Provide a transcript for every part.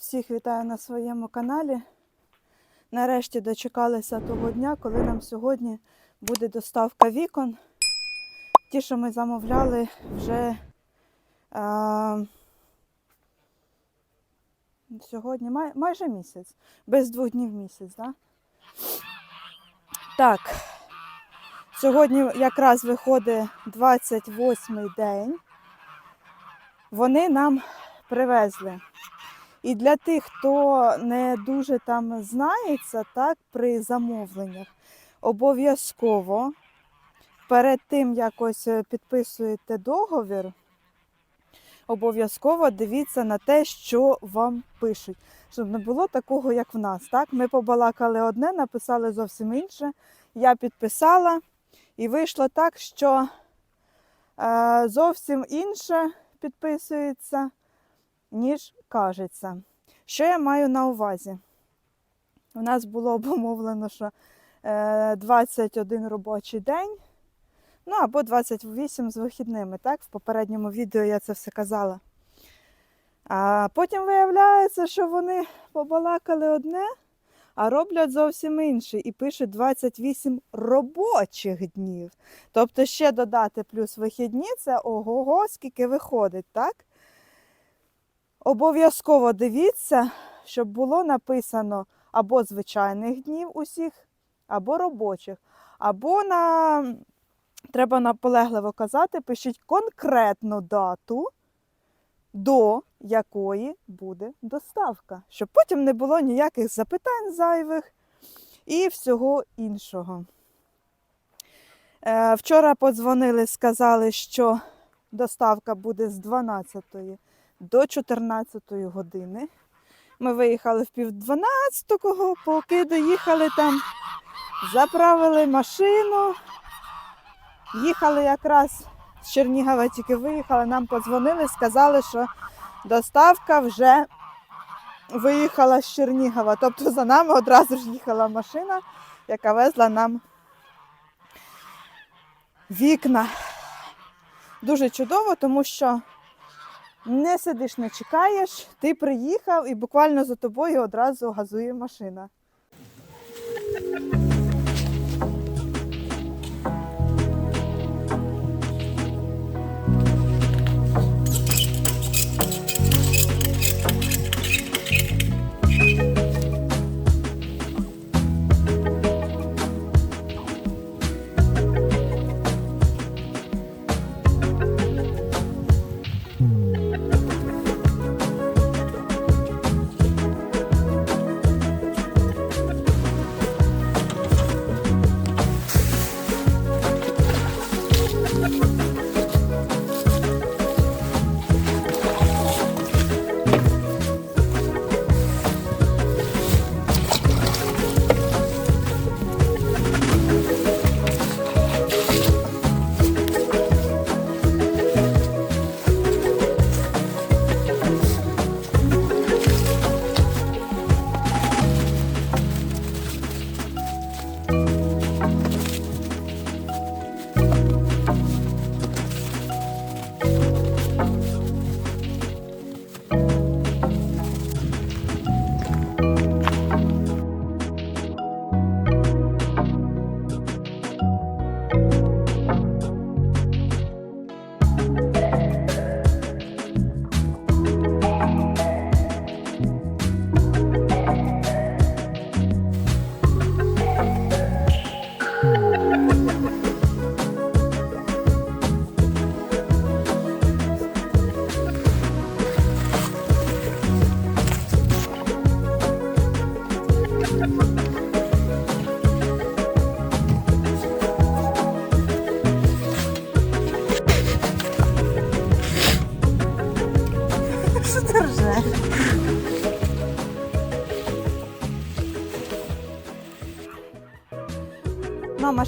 Всіх вітаю на своєму каналі. Нарешті дочекалися того дня, коли нам сьогодні буде доставка вікон. Ті, що ми замовляли вже а, сьогодні май, майже місяць, без двох днів місяць. Да? Так, сьогодні якраз виходить 28 день. Вони нам привезли. І для тих, хто не дуже там знається, так, при замовленнях, обов'язково перед тим, якось е, підписуєте договір, обов'язково дивіться на те, що вам пишуть. Щоб не було такого, як в нас. Так? Ми побалакали одне, написали зовсім інше. Я підписала, і вийшло так, що е, зовсім інше підписується ніж кажеться. Що я маю на увазі? У нас було обумовлено, що е, 21 робочий день, ну або 28 з вихідними. Так? В попередньому відео я це все казала. А потім виявляється, що вони побалакали одне, а роблять зовсім інше. І пишуть 28 робочих днів. Тобто ще додати плюс вихідні, це ого-го, скільки виходить, так? Обов'язково дивіться, щоб було написано або звичайних днів усіх, або робочих. Або на треба наполегливо казати, пишіть конкретну дату, до якої буде доставка, щоб потім не було ніяких запитань зайвих і всього іншого. Е, вчора подзвонили, сказали, що доставка буде з 12 до 14 години. Ми виїхали в пів 12-го, поки доїхали там, заправили машину. Їхали якраз з Чернігова, тільки виїхали, нам подзвонили, сказали, що доставка вже виїхала з Чернігова. Тобто за нами одразу ж їхала машина, яка везла нам вікна. Дуже чудово, тому що не сидиш, не чекаєш, ти приїхав і буквально за тобою одразу газує машина.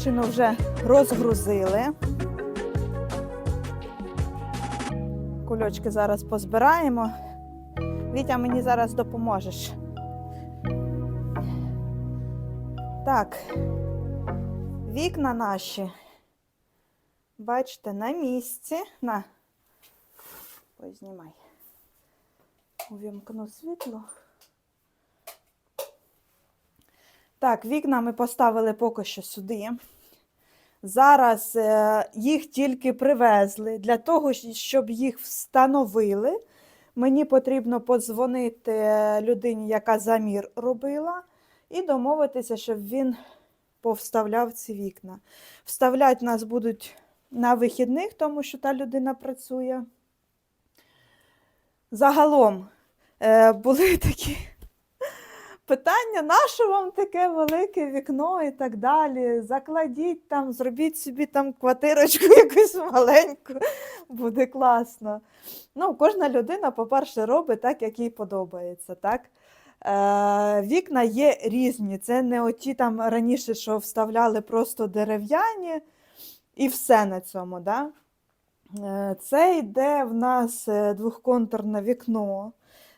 Машину вже розгрузили. Кульочки зараз позбираємо. Вітя, мені зараз допоможеш. Так, вікна наші. Бачите, на місці. На, знімай. Увімкну світло. Так, вікна ми поставили поки що сюди. Зараз е, їх тільки привезли. Для того, щоб їх встановили, мені потрібно подзвонити людині, яка замір робила, і домовитися, щоб він повставляв ці вікна. Вставляти нас будуть на вихідних, тому що та людина працює. Загалом е, були такі питання, нащо вам таке велике вікно і так далі. Закладіть там, зробіть собі там квартирочку якусь маленьку, буде класно. Ну, кожна людина, по-перше, робить так, як їй подобається. Так? Е, вікна є різні. Це не оті там раніше, що вставляли просто дерев'яні, і все на цьому. Да? Е, Це йде в нас е, двохконтурне вікно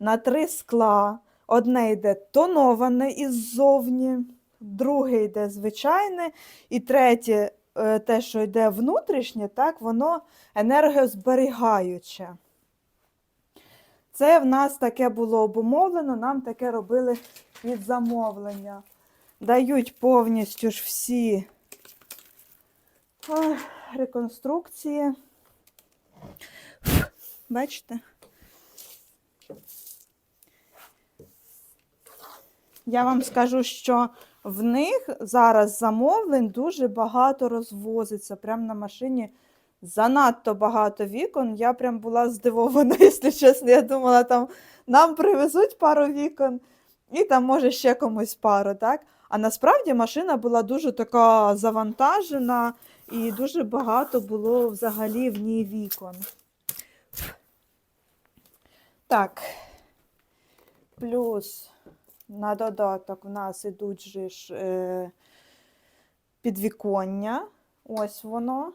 на три скла. Одне йде тоноване іззовні, друге йде звичайне, і третє, е, те, що йде внутрішнє, так, воно енергозберігаюче. Це в нас таке було обумовлено, нам таке робили під замовлення. Дають повністю ж всі реконструкції. Бачите? Я вам скажу, що в них зараз замовлень дуже багато розвозиться. Прямо на машині занадто багато вікон. Я прям була здивована, якщо чесно. Я думала, там нам привезуть пару вікон, і там може ще комусь пару, так? А насправді машина була дуже така завантажена, і дуже багато було взагалі в ній вікон. Так. Плюс на додаток в нас ідуть же ж е, підвіконня. Ось воно.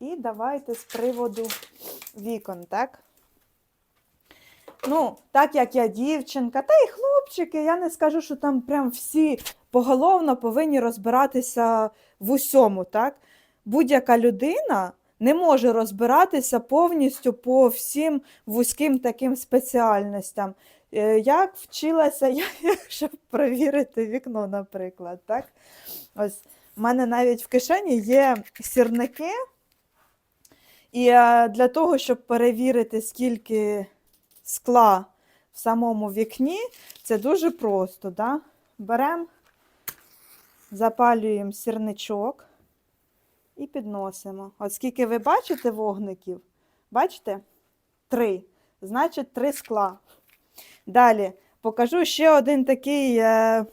І давайте з приводу вікон, так? Ну, так як я дівчинка, та й хлопчики, я не скажу, що там прям всі поголовно повинні розбиратися в усьому, так? Будь-яка людина не може розбиратися повністю по всім вузьким таким спеціальностям. Е, Як вчилася я, щоб перевірити вікно, наприклад. Так? Ось в мене навіть в кишені є сірники. І е, для того, щоб перевірити, скільки скла в самому вікні, це дуже просто. Да? Беремо, запалюємо сірничок і підносимо. От скільки ви бачите вогників? Бачите? Три. Значить, три скла. Далі покажу ще один такий, е,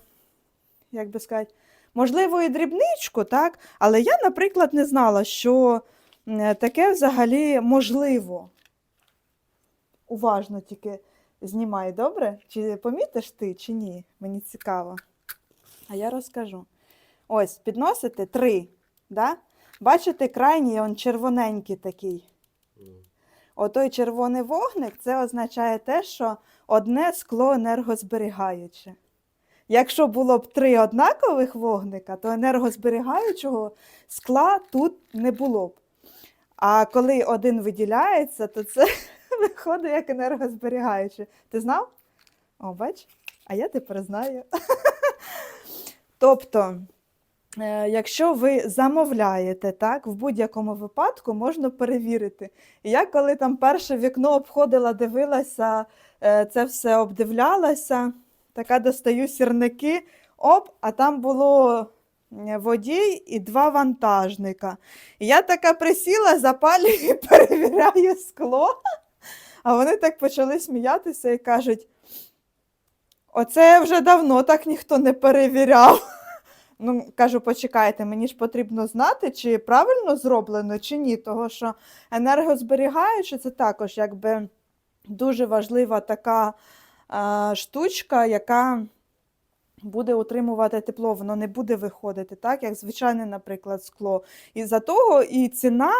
як би сказати, можливо, і дрібничку, так? Але я, наприклад, не знала, що е, таке взагалі можливо. Уважно тільки знімай, добре? Чи помітиш ти, чи ні? Мені цікаво. А я розкажу. Ось, підносите три. Да? Бачите, крайній он червоненький такий. Отой червоний вогник це означає те, що одне скло енергозберігаюче. Якщо було б три однакових вогника, то енергозберігаючого скла тут не було б. А коли один виділяється, то це виходить як енергозберігаюче. Ти знав? О, бач? А я тепер знаю. Тобто, якщо ви замовляєте, так, в будь-якому випадку можна перевірити. Я коли там перше вікно обходила, дивилася, е, це все обдивлялася, така достаю сірники, оп, а там було е, водій і два вантажника. Я така присіла, запалюю і перевіряю скло. А вони так почали сміятися і кажуть: оце вже давно так ніхто не перевіряв. Ну, кажу, почекайте, мені ж потрібно знати, чи правильно зроблено, чи ні. Того що енергозберігаючи, це також якби дуже важлива така е, штучка, яка буде утримувати тепло, воно не буде виходити, так, як звичайне, наприклад, скло. І за того і ціна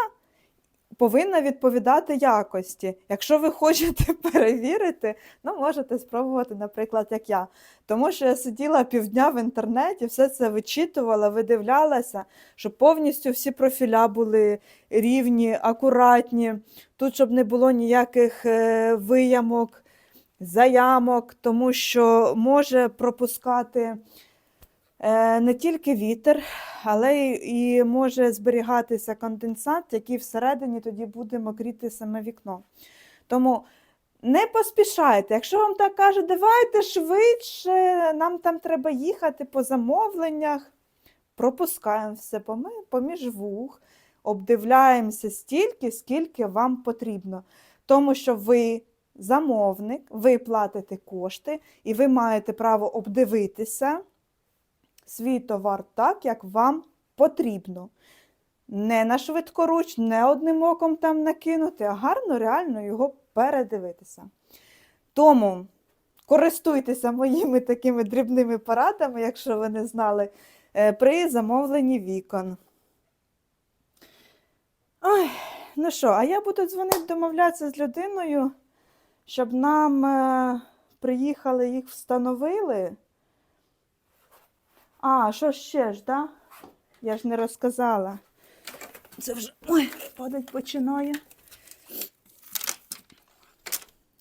повинна відповідати якості. Якщо ви хочете перевірити, ну можете спробувати, наприклад, як я. Тому що я сиділа півдня в інтернеті, все це вичитувала, видивлялася, щоб повністю всі профіля були рівні, акуратні, тут щоб не було ніяких е, виямок. заямок, тому що може пропускати не тільки вітер, але і може зберігатися конденсат, який всередині тоді буде мокріти саме вікно. Тому не поспішайте. Якщо вам так кажуть, давайте швидше, нам там треба їхати по замовленнях, пропускаємо все поміж вух, обдивляємося стільки, скільки вам потрібно. Тому що ви замовник, ви платите кошти, і ви маєте право обдивитися свій товар так, як вам потрібно. Не на швидкоруч, не одним оком там накинути, а гарно, реально його передивитися. Тому користуйтеся моїми такими дрібними порадами, якщо ви не знали, е, при замовленні вікон. Ой, ну що, а я буду дзвонити, домовлятися з людиною, щоб нам е, приїхали, їх встановили. А, що ще ж, да? Я ж не розказала. Це вже ой, падать починає.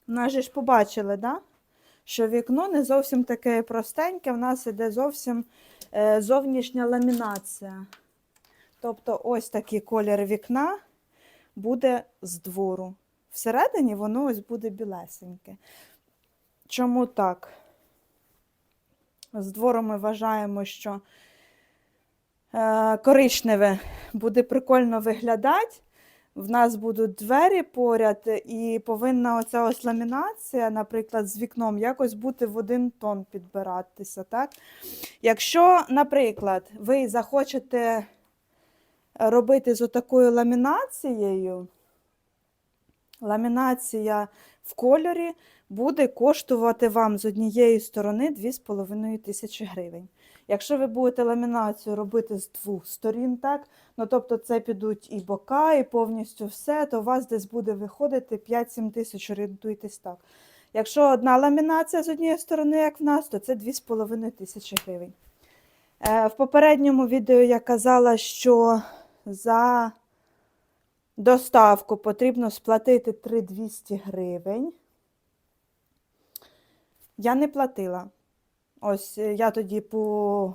У нас же ж побачили, да? що вікно не зовсім таке простеньке, в нас іде зовсім е, зовнішня ламінація. Тобто ось такий колір вікна буде з двору. Всередині воно ось буде білесеньке. Чому так? З двору ми вважаємо, що е, коричневе буде прикольно виглядати. В нас будуть двері поряд, і повинна оця ось ламінація, наприклад, з вікном якось бути в один тон підбиратися. Так? Якщо, наприклад, ви захочете робити з отакою ламінацією, ламінація в кольорі буде коштувати вам з однієї сторони 2,5 тисячі гривень. Якщо ви будете ламінацію робити з двох сторін, так, ну тобто це підуть і бока, і повністю все, то у вас десь буде виходити 5-7 тисяч, орієнтуйтесь так. Якщо одна ламінація з однієї сторони, як в нас, то це 2,5 тисячі гривень. Е, В попередньому відео я казала, що за доставку потрібно сплатити 3200 гривень. Я не платила. Ось е, я тоді по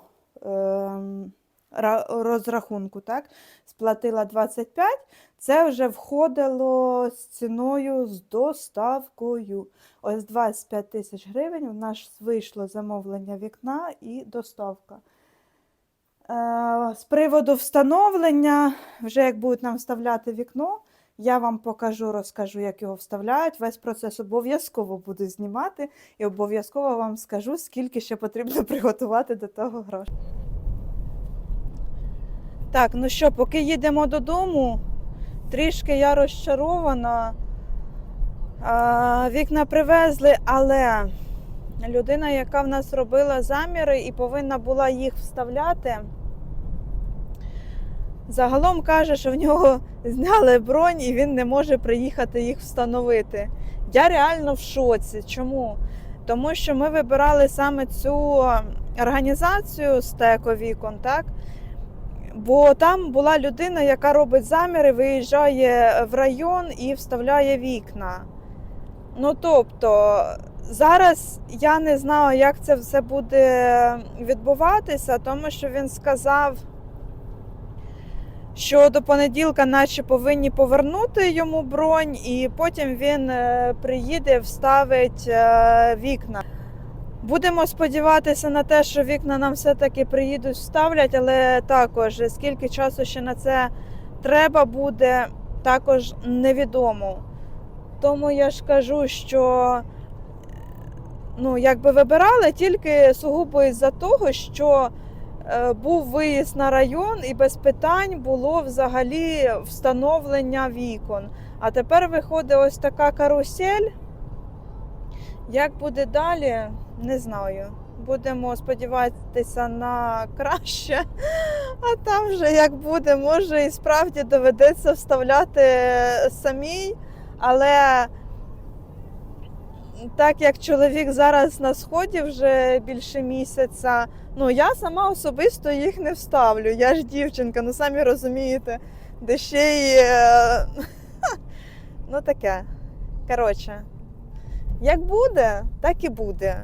ра- розрахунку так, сплатила 25, це вже входило з ціною з доставкою. Ось 25 тисяч гривень у нас вийшло замовлення вікна і доставка. Е, З приводу встановлення, вже як будуть нам вставляти вікно, я вам покажу, розкажу, як його вставляють. Весь процес обов'язково буду знімати і обов'язково вам скажу, скільки ще потрібно приготувати до того грошей. Так, ну що, поки їдемо додому, трішки я розчарована. А, Вікна привезли, але людина, яка в нас робила заміри і повинна була їх вставляти, загалом каже, що в нього зняли бронь і він не може приїхати їх встановити. Я реально в шоці. Чому? Тому що ми вибирали саме цю організацію стеко вікон, так? Бо там була людина, яка робить заміри, виїжджає в район і вставляє вікна. Ну тобто, зараз я не знаю, як це все буде відбуватися, тому що він сказав, що до понеділка, наче повинні повернути йому бронь, і потім він е, приїде, вставить е, вікна. Будемо сподіватися на те, що вікна нам все-таки приїдуть, вставлять, але також скільки часу ще на це треба буде, також невідомо. Тому я ж кажу, що ну, якби вибирали тільки сугубо із-за того, що був виїзд на район і без питань було взагалі встановлення вікон. А тепер виходить ось така карусель. Як буде далі, не знаю. Будемо сподіватися на краще, а там вже як буде, може і справді доведеться вставляти самій, але так як чоловік зараз на сході вже більше місяця, ну я сама особисто їх не вставлю. Я ж дівчинка, ну самі розумієте, де ще й е, ну таке. Коротше, Як буде, так і буде.